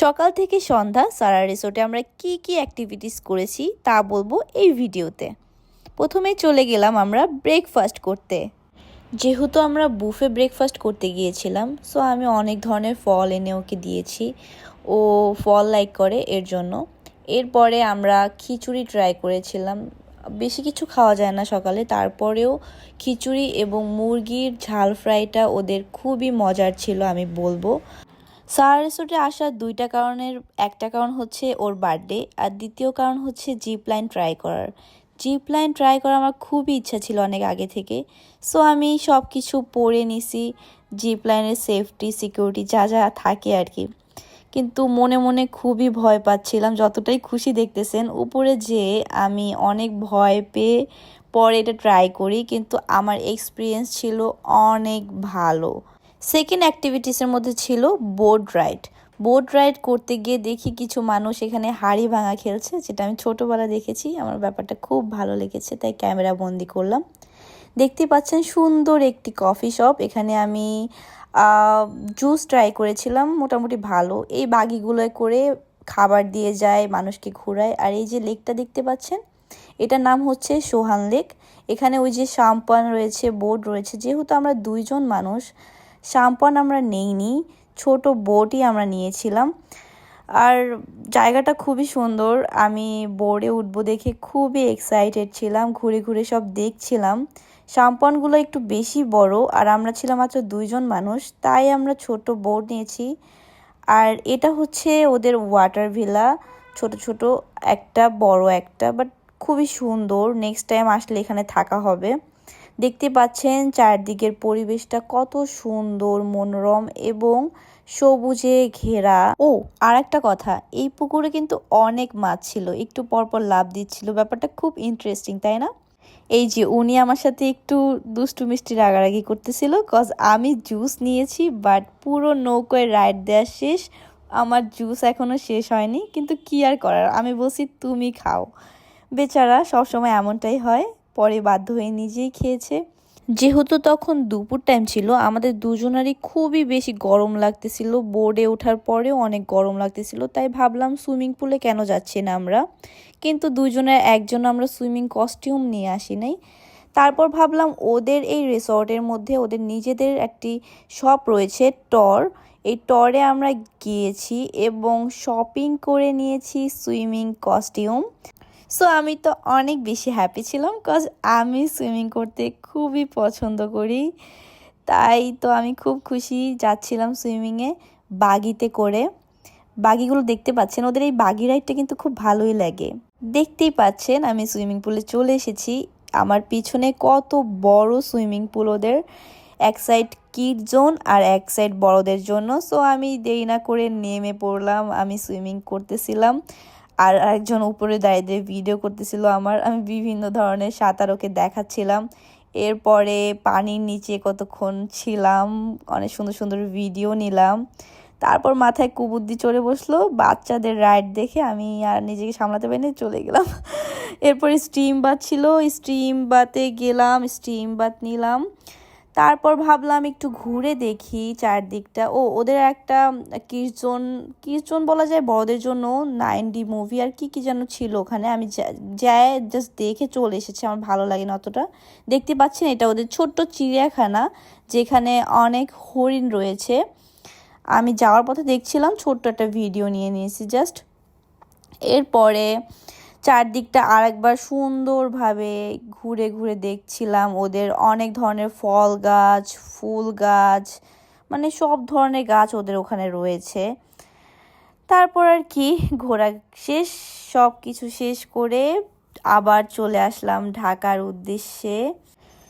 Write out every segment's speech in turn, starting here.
সকাল থেকে সন্ধ্যা সারা রিসোর্টে আমরা কি কি অ্যাক্টিভিটিস করেছি তা বলব এই ভিডিওতে। প্রথমে চলে গেলাম আমরা ব্রেকফাস্ট করতে। যেহেতু আমরা বুফে ব্রেকফাস্ট করতে গিয়েছিলাম সো আমি অনেক ধরনের ফল এনে ওকে দিয়েছি। ও ফল লাইক করে এর জন্য। এরপরে আমরা খিচুড়ি ট্রাই করেছিলাম। বেশি কিছু খাওয়া যায় না সকালে, তারপরেও খিচুড়ি এবং মুরগির ঝাল ফ্রাইটা ওদের খুবই মজার ছিল আমি বলব। সারা রিসোর্টে আসার দুইটা কারণের, একটা কারণ হচ্ছে ওর বার্থডে আর দ্বিতীয় কারণ হচ্ছে জিপ লাইন ট্রাই করার। জিপ লাইন ট্রাই করার আমার খুবই ইচ্ছা ছিল অনেক আগে থেকে। সো আমি সব কিছু পড়ে নিছি, জিপ লাইনের সেফটি, সিকিউরিটি যা যা থাকে আর কি। কিন্তু মনে মনে খুবই ভয় পাচ্ছিলাম, যতটাই খুশি দেখতেছেন, উপরে যে আমি অনেক ভয় পেয়ে পরে এটা ট্রাই করি, কিন্তু আমার এক্সপিরিয়েন্স ছিল অনেক ভালো। সেকেন্ড অ্যাক্টিভিটিসের মধ্যে ছিল বোট রাইড বোট রাইড করতে গিয়ে দেখি কিছু মানুষ এখানে হাড়ি ভাঙা খেলছে, যেটা আমি ছোটোবেলা দেখেছি। আমার ব্যাপারটা খুব ভালো লেগেছে, তাই ক্যামেরা বন্দি করলাম। দেখতে পাচ্ছেন সুন্দর একটি কফি শপ এখানে আমি জুস ট্রাই করেছিলাম, মোটামুটি ভালো। এই বাগিগুলোয় করে খাবার দিয়ে যায়, মানুষকে ঘোরায়। আর এই যে লেকটা দেখতে পাচ্ছেন, এটার নাম হচ্ছে সোহান লেক। এখানে ওই যে সাম্পান রয়েছে বোর্ড রয়েছে। যেহেতু আমরা দুইজন মানুষ সাম্পান আমরা নেইনি, ছোট বোটই আমরা নিয়েছিলাম। আর জায়গাটা খুবই সুন্দর, আমি বোর্ডে উঠবো দেখে খুবই এক্সাইটেড ছিলাম, ঘুরে ঘুরে সব দেখছিলাম। সাম্পানগুলো একটু বেশি বড়, আর আমরা ছিলাম মাত্র দুইজন মানুষ, তাই আমরা ছোট বোট নিয়েছি। আর এটা হচ্ছে ওদের ওয়াটার ভিলা ছোট ছোট, একটা বড় একটা বাট খুবই সুন্দর নেক্সট টাইম আসলে এখানে থাকা হবে। দেখতে পাচ্ছেন চারদিকের পরিবেশটা কত সুন্দর, মনোরম এবং সবুজে ঘেরা। ও আর একটা কথা, এই পুকুরে কিন্তু অনেক মাছ ছিল, একটু পরপর লাভ দিচ্ছিল, ব্যাপারটা খুব ইন্টারেস্টিং তাই না? এই যে উনি আমার সাথে একটু দুষ্টু মিষ্টি রাগারাগি করতেছিল কজ আমি জুস নিয়েছি বাট পুরো নৌকোয় রাইড দেওয়া শেষ, আমার জুস এখনও শেষ হয়নি, কিন্তু কি আর করার, আমি বলছি তুমি খাও বেচারা সবসময় এমনটাই হয় পরে বাধ্য হয়ে নিজেই খেয়েছে। যেহেতু তখন দুপুর টাইম ছিল, আমাদের দুজনারই খুবই বেশি গরম লাগতেছিল। বোর্ডে ওঠার পরেও অনেক গরম লাগতেছিল, তাই ভাবলাম সুইমিং পুলে কেন যাচ্ছি না আমরা? কিন্তু দুজনের একজন আমরা সুইমিং কস্টিউম নিয়ে আসি নাই। তারপর ভাবলাম ওদের এই রিসর্টের মধ্যে ওদের নিজেদের একটি শপ রয়েছে টর এই টরে আমরা গিয়েছি এবং শপিং করে নিয়েছি সুইমিং কস্টিউম সো আমি তো অনেক বেশি হ্যাপি ছিলাম কজ আমি সুইমিং করতে খুবই পছন্দ করি। তাই তো আমি খুব খুশি যাচ্ছিলাম সুইমিংয়ে বাগিতে করে। বাগিগুলো দেখতে পাচ্ছেন, ওদের এই বাগি রাইডটা কিন্তু খুব ভালোই লাগে। দেখতেই পাচ্ছেন, আমি সুইমিং পুলে চলে এসেছি। আমার পিছনে কত বড় সুইমিং পুল ওদের। এক সাইড কিড জোন আর এক সাইড বড়দের জন্য। সো আমি দেরি না করে নেমে পড়লাম, আমি সুইমিং করতেছিলাম। আর একজন উপরে দাঁড়িয়ে দিয়ে ভিডিও করতেছিল আমার। আমি বিভিন্ন ধরনের সাঁতার ওকে দেখাচ্ছিলাম। এরপরে পানির নিচে কতক্ষণ ছিলাম, অনেক সুন্দর সুন্দর ভিডিও নিলাম। তারপর মাথায় কুবুদ্দি চড়ে বসল। বাচ্চাদের রাইড দেখে আমি আর নিজেকে সামলাতে পারিনি, চলে গেলাম। এরপরে স্টিম বাত ছিল। স্টিম বাতে গেলাম স্টিম বাত নিলাম। তারপর ভাবলাম একটু ঘুরে দেখি চারদিকটা। ও, ওদের একটা কিরজন কিরজন বলা যায় বড়দের জন্য নাইনডি মুভি আর কি কি যেন ছিল ওখানে। আমি যায় জাস্ট দেখে চলে এসেছি, আমার ভালো লাগে না অতটা। দেখতে পাচ্ছেন এটা ওদের ছোট্ট চিড়িয়াখানা, যেখানে অনেক হরিণ রয়েছে। আমি যাওয়ার পথে দেখছিলাম, ছোট্ট একটা ভিডিও নিয়ে নিয়েছি জাস্ট এরপরে চারদিকটা আরেকবার সুন্দরভাবে ঘুরে ঘুরে দেখছিলাম। ওদের অনেক ধরনের ফল গাছ, ফুল গাছ মানে সব ধরনের গাছ ওদের ওখানে রয়েছে। তারপর আর কি, ঘোরা শেষ সব কিছু শেষ করে আবার চলে আসলাম ঢাকার উদ্দেশ্যে।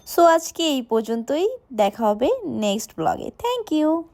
সো আজকে এই পর্যন্তই, দেখা হবে নেক্সট ব্লগে থ্যাংক ইউ